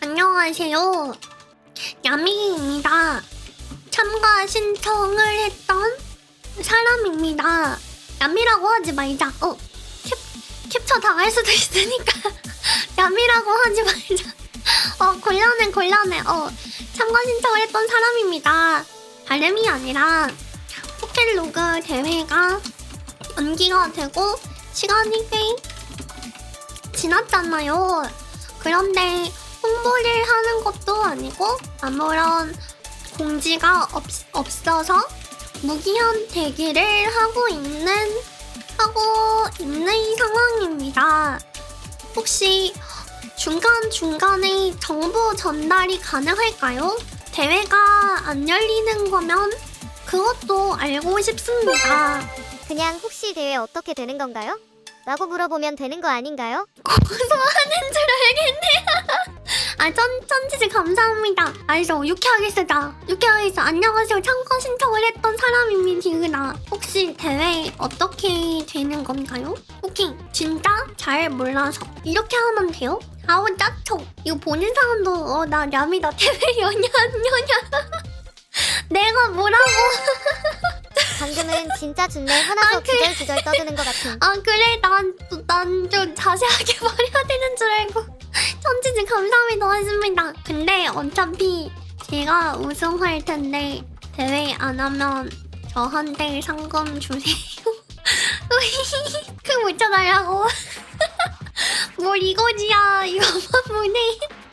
안녕하세요. 야미입니다. 참가 신청을 했던 사람입니다. 야미라고 하지 말자. 어, 캡, 캡처 당할 수도 있으니까 야미라고 하지 말자. 어, 곤란해, 곤란해. 어, 참가 신청을 했던 사람입니다. 다름이 아니라 포켓로그 대회가 연기가 되고 시간이 꽤 지났잖아요. 그런데 홍보를 하는 것도 아니고 아무런 공지가 없, 없어서 무기한 대기를 하고 있는 하고 있는 상황입니다. 혹시 중간 중간에 정보 전달이 가능할까요? 대회가 안 열리는 거면 그것도 알고 싶습니다. 그냥 혹시 대회 어떻게 되는 건가요? 라고 물어보면 되는 거 아닌가요? 고소하는 줄 알겠네요. 아, 천, 천지지 감사합니다. 알죠? 유쾌하게 쓰자. 유쾌하게 써. 안녕하세요. 참가 신청을 했던 사람입니다. 디그나. 혹시 대회 어떻게 되는 건가요? 오케이. 진짜 잘 몰라서. 이렇게 하면 돼요? 아우, 짜쳐. 이거 보는 사람도, 어, 나 냠이다. 대회 연연, 연연. 내가 뭐라고. 방금은 진짜 준내 화나서 아, 그래. 구절구절 떠드는 것 같은 아, 그래. 난, 난 좀 자세하게 말해야 되는 줄 알고. 천지지 감사합니다 하십니다. 근데 어차피 제가 우승할 텐데 대회 안 하면 저한테 상금 주세요. 그 묻혀달라고. 뭘 이거지야. 이거만 보내.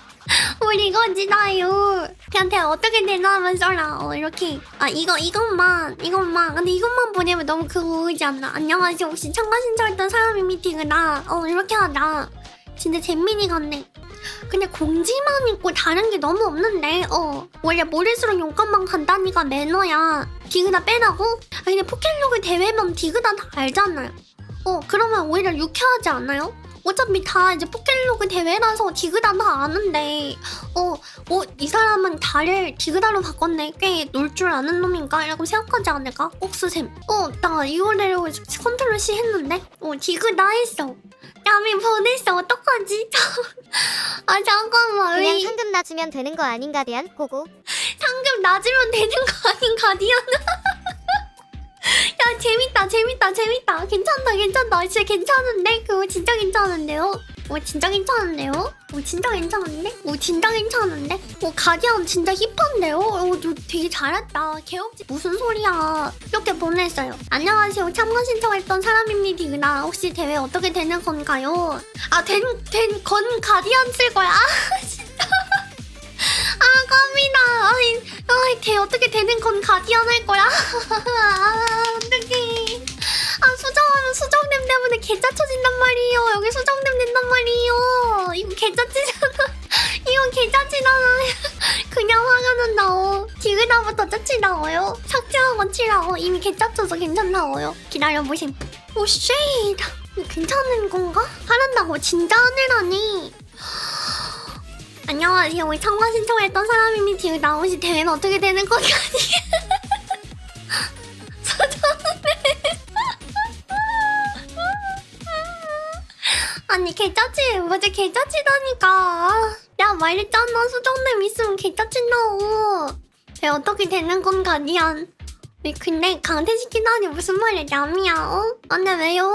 뭘 이거지나요. 걔한테 어떻게 되나 하면 써라. 어, 이렇게. 아, 이거, 이것만, 이것만. 근데 이것만 보내면 너무 그거지 않나. 안녕하세요. 혹시 참가 신청했던 사람이 미팅이다. 어, 이렇게 하자. 진짜 잼민이 같네. 근데 공지만 있고 다른 게 너무 없는데 어 원래 모를수록 용건만 간다니까 매너야 디그다 빼라고? 아 근데 포켓로그 대회면 디그다 다 알잖아요 어 그러면 오히려 유쾌하지 않아요? 어차피 다 이제 포켓로그 대회라서 디그다 다 아는데 어 어 이 사람은 다를 디그다로 바꿨네 꽤 놀 줄 아는 놈인가? 라고 생각하지 않을까? 옥수샘 어 나 이거대로 컨트롤 C 했는데 어 디그다 했어 야미 보냈어. 어떡하지? 아 잠깐만. 그냥 왜 상금 놔주면 되는 거 아닌가 대한 고고. 상금 낮으면 되는 거 아닌 가디언? 야 재밌다 재밌다 재밌다. 괜찮다 괜찮다. 진짜 괜찮은데? 그거 진짜 괜찮은데요? 오 진짜 괜찮은데요? 오 진짜 괜찮은데? 오 진짜 괜찮은데? 오 가디언 진짜 힙한데요? 오너 되게 잘했다 개업지 무슨 소리야 이렇게 보냈어요 안녕하세요 참가 신청했던 사람입니다 혹시 대회 어떻게 되는 건가요? 아 된 된 건 가디언 쓸 거야 아 진짜 아 아이 아이 대 어떻게 되는 건 가디언 할 거야 아 어떡해 아 수정하면 수정냄 때문에 개짜 쳐진단 말이에요. 여기 수정냄 된단 말이에요. 이거 개짜치잖아. 이건 개짜치잖아. 그냥 화가 난다고. 디그다부터 짜치 나와요. 삭제하고 치라고. 이미 개짜쳐서 괜찮다고요. 기다려보심 오쉣. 이거 괜찮은 건가? 하란다고. 진짜 하늘하니. 안녕하세요. 우리 참가 신청했던 사람이니 지금 나오시 대회는 어떻게 되는? 아 개짜치 뭐지 개짜치다니까. 야 말했잖아. 수정냄 있으면 개짜친다고. 왜 어떻게 되는 건 가디안? 왜 근데 강퇴시키다니 무슨 말이야 냠이야 어? 안돼 왜요?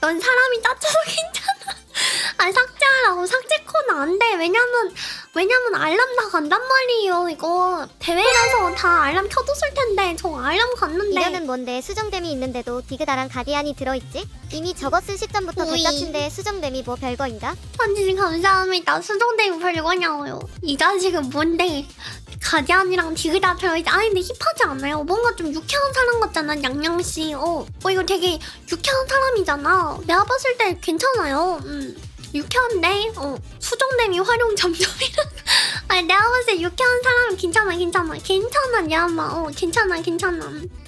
넌 사람이 짜쳐서 괜찮아 아니 삭제하라고. 삭제 코는 안 돼. 왜냐면 왜냐면 알람 다 간단 말이에요 이거. 대회라서 다 알람 켜뒀을 텐데 저 알람 갔는데. 이거는 뭔데? 수정됨이 있는데도 디그다랑 가디안이 들어있지? 이미 접었을 시점부터 오이. 개짜친데 수정됨이 뭐 별거인가? 선지님 감사합니다. 수정되면 별거냐고요. 이 자식은 뭔데? 가디안이랑 디그다 들어있지? 아니 근데 힙하지 않아요? 뭔가 좀 유쾌한 사람 같잖아 양양씨. 어, 어 이거 되게 유쾌한 사람이잖아. 내가 봤을 때 괜찮아요. 음 유쾌한데? 어 수정됨이 활용 점점이라 아니 내가 봤을 때 유쾌한 사람은 괜찮아 괜찮아. 괜찮아 야마. 어 괜찮아 괜찮아. 음.